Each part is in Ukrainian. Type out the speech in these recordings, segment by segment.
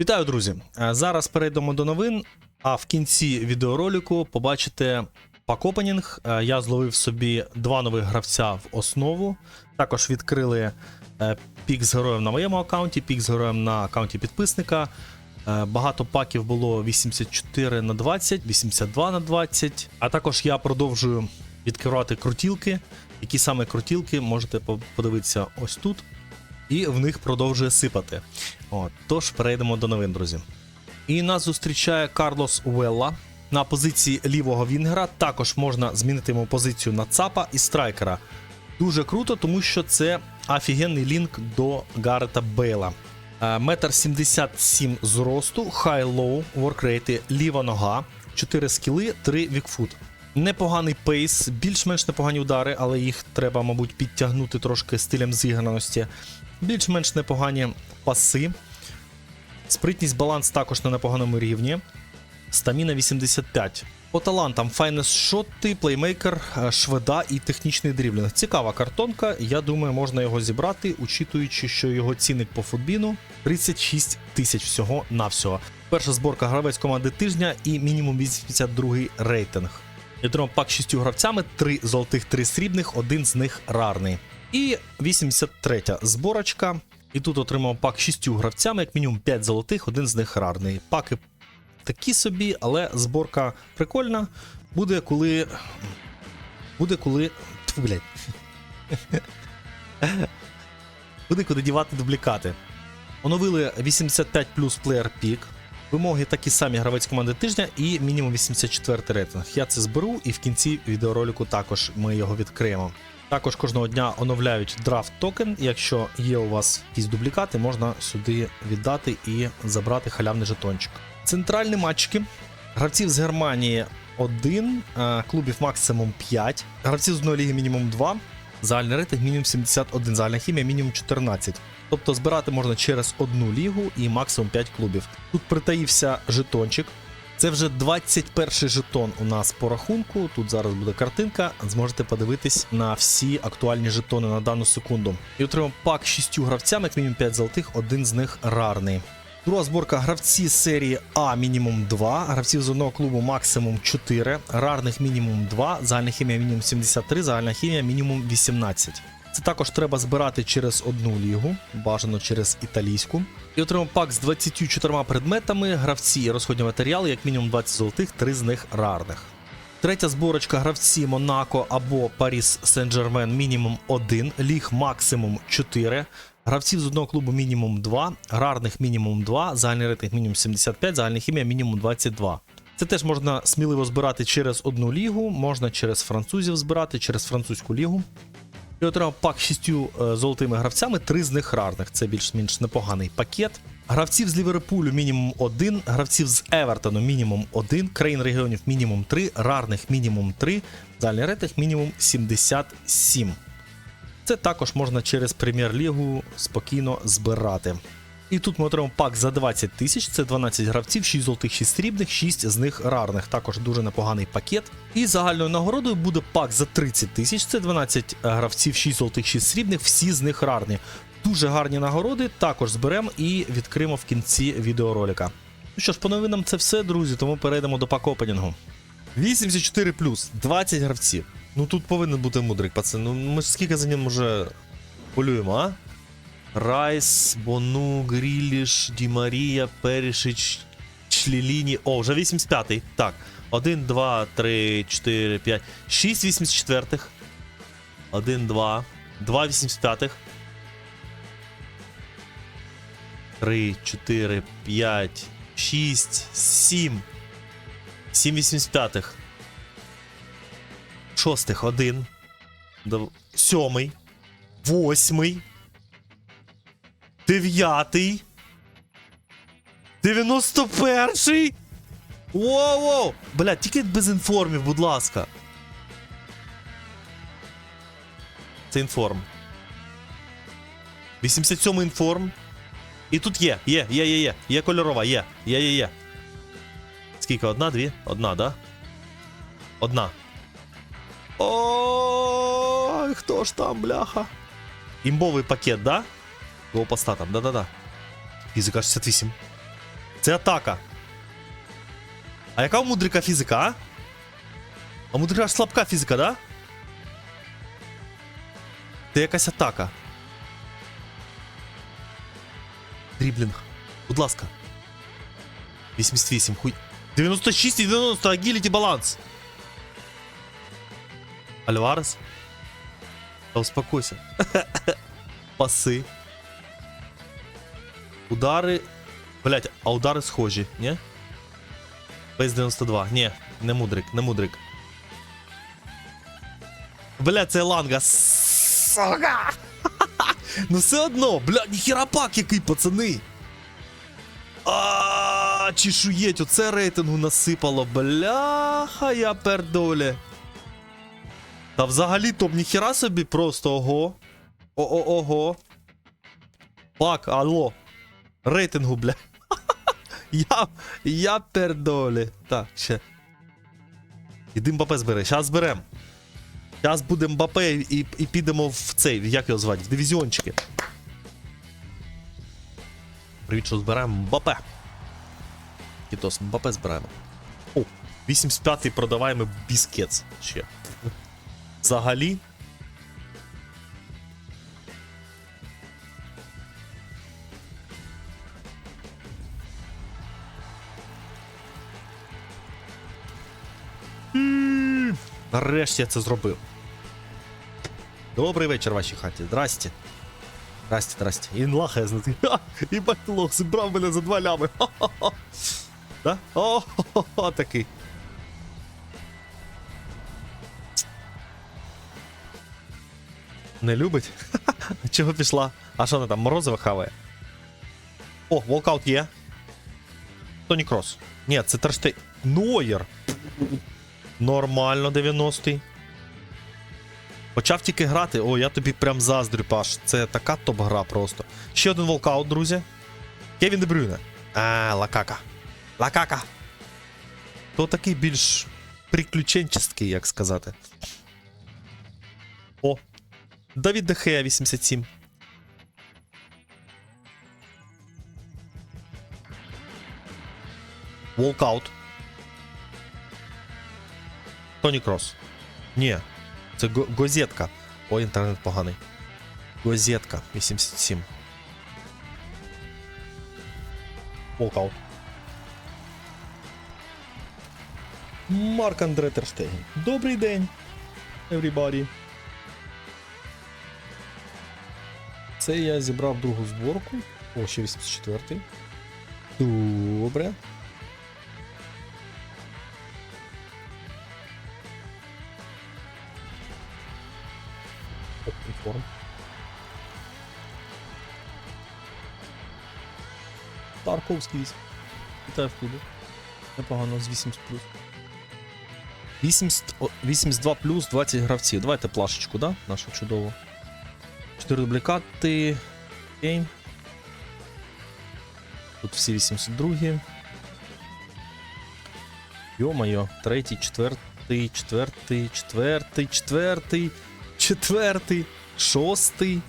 Вітаю, друзі! Е, Зараз перейдемо до новин. А в кінці відеоролику побачите пак-опенінг. Е, Я зловив собі два нових гравця в основу. Також відкрили е, пік з героєм на моєму аккаунті, пік з героєм на аккаунті підписника. Багато паків було 84 на 20, 82 на 20. А також я продовжую відкривати крутілки. Які саме крутілки можете подивитися ось тут. І в них продовжує сипати. От, тож перейдемо до новин, друзі. І нас зустрічає Карлос Уелла на позиції лівого Вінгера. Також можна змінити йому позицію на ЦАПа і страйкера. Дуже круто, тому що це офігенний лінк до Гарета Бейла. Е, Метр 77 зросту, хай-лоу, воркрейти, ліва нога, 4 скіли, 3 вікфут. Непоганий пейс, більш-менш непогані удари, але їх треба, мабуть, підтягнути трошки стилем зіграності. Більш-менш непогані паси. Спритність баланс також на непоганому рівні. Стаміна 85. По талантам файнес шоти, плеймейкер, е, шведа і технічний дріблінг. Цікава картонка. Я думаю, можна його зібрати, учитуючи, що його цінник по футбіну 36 тисяч всього навсього. Перша зборка гравець команди тижня і мінімум 82 рейтинг. Я пак з 6 гравцями, 3 золотих, 3 срібних, один з них рарний. І 83 зборочка. І тут отримав пак 6 гравцями, як мінімум 5 золотих, один з них рарний. Паки такі собі, але зборка прикольна. Буде коли. Буде коли. Тьфу. Буде куди дівати дублікати. Оновили 85 плюс плеєр пік. Вимоги такі самі гравець команди тижня і мінімум 84 рейтинг. Я це зберу і в кінці відеоролику також ми його відкриємо. Також кожного дня оновляють драфт токен. Якщо є у вас якісь дублікати, можна сюди віддати і забрати халявний жетончик. Центральні матчки. Гравців з Германії 1, клубів максимум 5, гравців з одної ліги мінімум 2, загальний рейтинг мінімум 71, загальна хімія мінімум 14. Тобто збирати можна через одну лігу і максимум 5 клубів. Тут притаївся жетончик. Це вже 21 жетон у нас по рахунку. Тут зараз буде картинка. Зможете подивитись на всі актуальні жетони на дану секунду. І отримав пак з 6 гравцями, як мінімум 5 золотих, один з них рарний. Друга зборка гравці серії А мінімум 2, гравців з одного клубу максимум 4, рарних мінімум 2, загальна хімія мінімум 73, загальна хімія мінімум 18. Це також треба збирати через одну лігу, бажано через італійську. І отримав пак з 24 предметами, гравці і розходні матеріали, як мінімум 20 золотих, 3 з них рарних. Третя зборочка гравці Монако або Паріс Сен-Жермен мінімум 1, ліг максимум 4, гравців з одного клубу мінімум 2, рарних мінімум 2, загальний рейтинг мінімум 75, загальна хімія мінімум 22. Це теж можна сміливо збирати через одну лігу, можна через французів збирати, через французьку лігу. І отримав пак шістю е, золотими гравцями, три з них рарних. Це більш-менш непоганий пакет. Гравців з Ліверпулю мінімум один, гравців з Евертону мінімум один, країн регіонів мінімум три, рарних мінімум 3, загальний рейтинг мінімум 77. Це також можна через прем'єр-лігу спокійно збирати. І тут ми отримаємо пак за 20 тисяч, це 12 гравців, 6 золотих, 6 срібних, 6 з них рарних. Також дуже непоганий пакет. І загальною нагородою буде пак за 30 тисяч, це 12 гравців, 6 золотих, 6 срібних, всі з них рарні. Дуже гарні нагороди, також зберемо і відкриємо в кінці відеоролика. Ну що ж, по новинам це все, друзі, тому перейдемо до пак-опенінгу. 84 20 гравців. Ну тут повинен бути мудрик, пацан. Ну ми скільки за ним вже полюємо, а? Райс, Бону, Гріліш, Ді Марія, Перішич, Чліліні. О, вже 85-й. Так. 1, 2, 3, 4, 5. 6 84-х. 1, 2. 2 85-х. 3, 4, 5, 6, 7. 7 85-х. Шостих, 1. Сьомий. Восьмий. Дев'ятий. Дев'яносто перший. Воу-воу! Бля, тільки без інформів, будь ласка. Це інформ. 87 інформ. І тут є, є, є, є, є. Є кольорова, є, є, є, є. Скільки? Одна, дві? Одна, да? Одна. Ой, хто ж там, бляха? Імбовий пакет, да? Го по статам, да-да-да. Фізика 68. Це атака. А яка у мудрика фізика, а? А у мудрика ж слабка фізика, да? Це якась атака. Дріблінг. Будь ласка. 88, хуй. 96 і 90, агіліті баланс. Альварес? Та успокойся. Паси. Удари. Блять, а удари схожі, ні? Бейс 92. Ні, не мудрик, не мудрик. Бля, це ланга. Сука! ну все одно, бля, ніхіра пак який, пацани. А, чешуєть, оце рейтингу насипало. Бляха, я пердоле. Та взагалі топ ніхіра собі просто ого. О-о-ого. Пак, алло. Рейтингу, бля. я, я пердоле. Так, ще. Іди Мбапе збери. Щас зберем. Зараз буде Мбапе і, і підемо в цей, як його звати, в дивізіончики. Привіт, що збираємо Мбапе. Кітос, Мбапе збираємо. О, 85-й продаваємо біскетс ще. Взагалі. Нарешті я це зробив. Добрий вечір, вашій хаті. Здрасте. Здрасте, здрасте. І він лахає знати. Ха, І лох зібрав мене за два лями. Ха-ха-ха. Да? О, хо-хо-хо, такий. Не любить? Чого пішла? А що вона там, морозиво хаває? О, волкаут є. Тоні Крос. Ні, це Терштей. Нойер. Нормально, 90-й. Почав тільки грати. О, я тобі прям заздрю, Паш. Це така топ-гра просто. Ще один волкаут, друзі. Кевін Дебрюне. А, Лакака. Лакака. То такий більш приключенческий, як сказати. О. Давід Дехея 87. Волкаут. Тоні Крос. Ні. Це Гозетка. Ой, інтернет поганий. Гозетка 87. Волкаут. Марк Андре Терштеген. Добрий день, everybody. Це я зібрав другу зборку. О, ще 84-й. Добре. Оп, інформ. Тарковський. Вітаю в клубі. Непогано з 80 плюс. 82 плюс 20 гравців. Давайте плашечку, да? Нашу чудову. 4 дублікати. Окей. Тут всі 82. Йо-моє, третій, четвертий, четвертий, четвертий, четвертий, четвертий, шостий.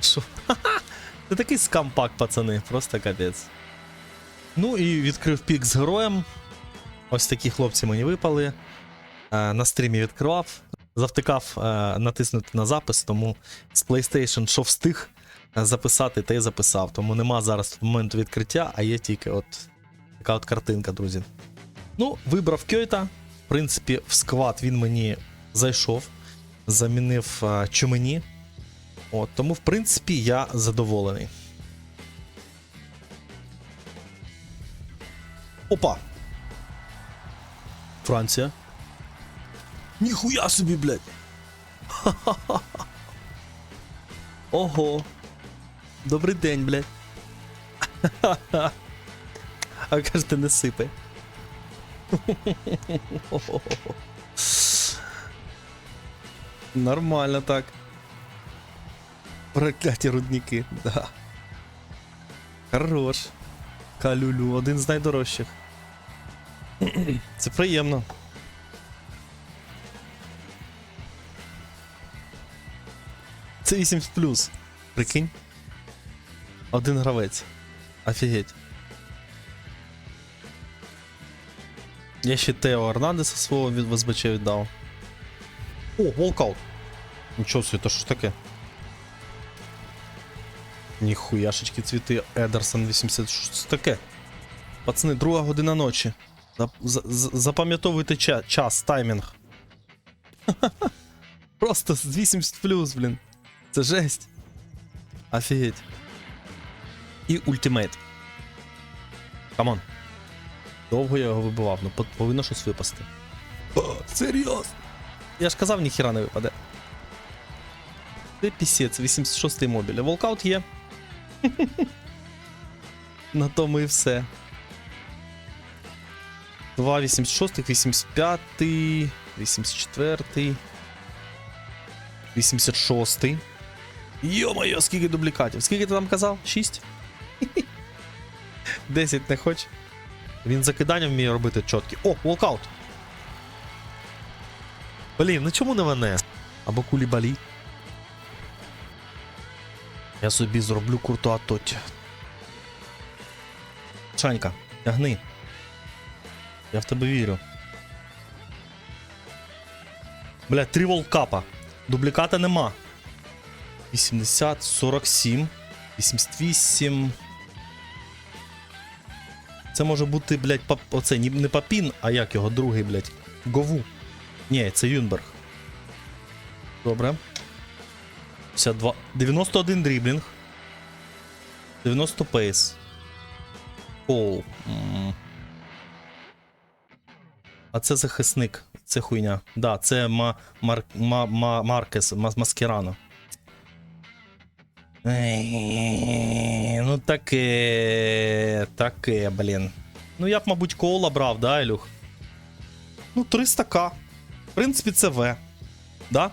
Шо? Це такий скампак, пацани, просто капець. Ну і відкрив пік з героєм. Ось такі хлопці мені випали. Е, на стрімі відкривав. Завтикав е, натиснути на запис, тому з PlayStation що встиг е, записати, те й записав. Тому нема зараз моменту відкриття, а є тільки от така от картинка, друзі. Ну, вибрав Кьойта. В принципі, в сквад він мені зайшов, замінив е, Чумені. От, тому, в принципі, я задоволений. Опа! Франція. Ніхуя собі, блядь. Ха-ха-ха. Ого. Добрий день, блядь. А кажете, не сипе. Нормально так. Прокляті рудники, да. Хорош. Калюлю, один з найдорожчих. Це приємно. Це 8 плюс. Прикинь. Один гравець. Офігеть. Я ще Тео Ернандеса свого від ВСБЧ віддав. О, волкаут. Нічого собі, то що ж таке? Ніхуяшечки цвіти. Едерсон 80. Що це таке? Пацани, друга година ночі. Зап- за- за- Запам'ятовуйте ча- час, таймінг. Просто 80 плюс, блін. Це жесть. Офігеть. І ультимейт. Камон. Довго я його вибивав, ну повинно щось випасти. О, серйозно? Я ж казав, ніхіра не випаде. Це пісець, 86-й мобіль. Волкаут є. На тому і все. 2, 86, 85, 84, 86. Йо-моє, скільки дублікатів. Скільки ти там казав? 6? 10 не хоч. Він закидання вміє робити чіткі. О, волкаут. Блін, ну чому не мене? Або кулібалі. Я собі зроблю куртуа Тотті. Шанька, тягни. Я в тебе вірю. Бля, три волкапа. Дубліката нема. 80, 47, 88. Це може бути, блядь, пап... оце не папін, а як його другий, блядь. Гову. Ні, це Юнберг. Добре. 52. 91 дріблінг. 90 пейс. Кол. А це захисник. Це хуйня. Да, це ма, мар, ма, ма, Маркес, ма, Маскерано. Ну таке. Таке, блін. Ну я б, мабуть, кола брав, да, Ілюх? Ну, 300к. В принципі, це В. Да?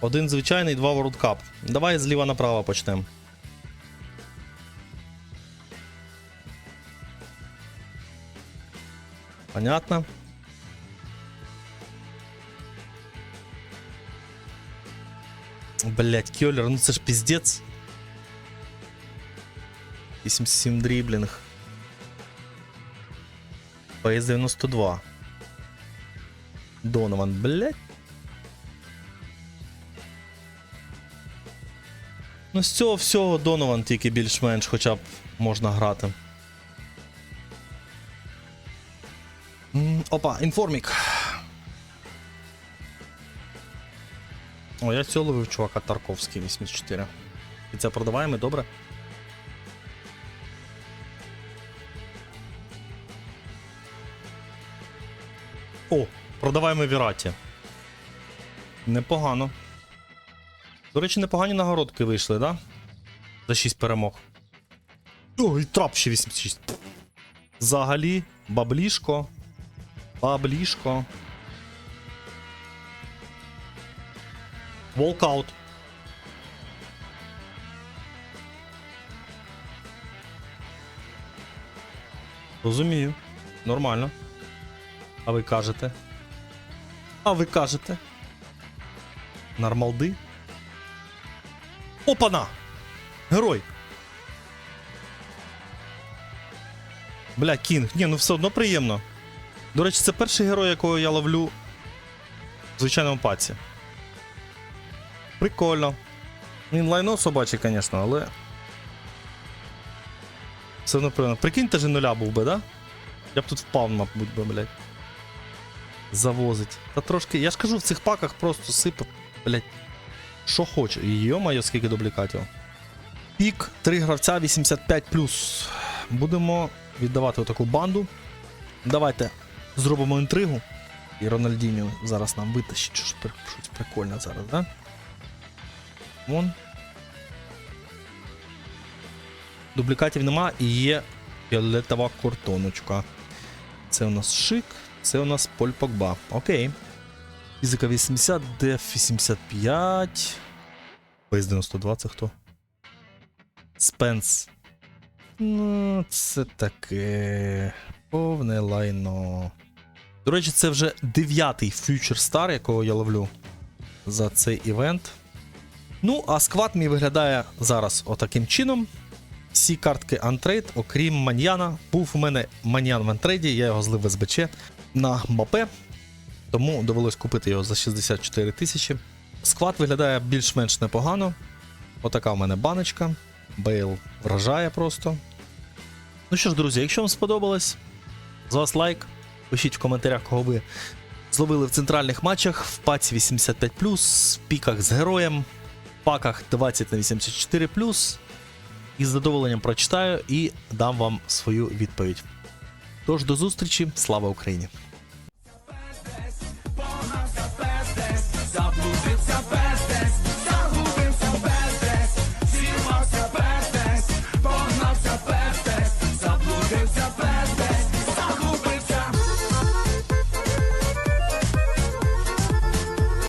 Один звичайний, два World Cup. Давай зліва направо почнемо. Понятно. Блять, Кьолер, ну це ж піздець. 87 дріблінг. ПС 92. Донован, блять. Ну, з цього всього Донован тільки більш-менш хоча б можна грати. Опа, інформік. О, я цього ловив чувака Тарковський 84. І це продаваємо, добре? О, продаваємо Віраті. Непогано. До речі, непогані нагородки вийшли, да? За 6 перемог. О, і трап ще 86. Взагалі, баблішко. Баблішко. Волкаут. Розумію. Нормально. А ви кажете? А ви кажете? Нормалди? Опана! Герой! Бля, кінг. Ні, ну все одно приємно. До речі, це перший герой, якого я ловлю в звичайному паці. Прикольно. Він лайно собачий, звісно, але. Все одно приємно. Прикиньте же нуля був би, да? Я б тут впав, мабуть, би, блядь. Завозить. Та трошки. Я ж кажу, в цих паках просто сипе, блядь. Що хоче. Йо-моє, скільки дублікатів. Пік, 3 гравця 85. Будемо віддавати отаку банду. Давайте зробимо інтригу. І Рональдіньо зараз нам витащить щось прикольне зараз, да? Вон. Дублікатів нема і є фіолетова картоночка. Це у нас шик, це у нас Поль Погба. Окей. Фізика 80, деф 85. ПС 92 це хто? Спенс. Ну, це таке. Повне лайно. До речі, це вже дев'ятий Future Star, якого я ловлю за цей івент. Ну, а сквад мій виглядає зараз отаким чином. всі картки антрейд, окрім Маньяна. Був у мене Маньян в антрейді, я його злив в СБЧ на Мапе, тому довелось купити його за 64 тисячі. Склад виглядає більш-менш непогано. Отака в мене баночка. Бейл вражає просто. Ну що ж, друзі, якщо вам сподобалось, з вас лайк. Пишіть в коментарях, кого ви зловили в центральних матчах, в паці 85, в піках з героєм, в паках 20 на 84. І з задоволенням прочитаю і дам вам свою відповідь. Тож до зустрічі, слава Україні!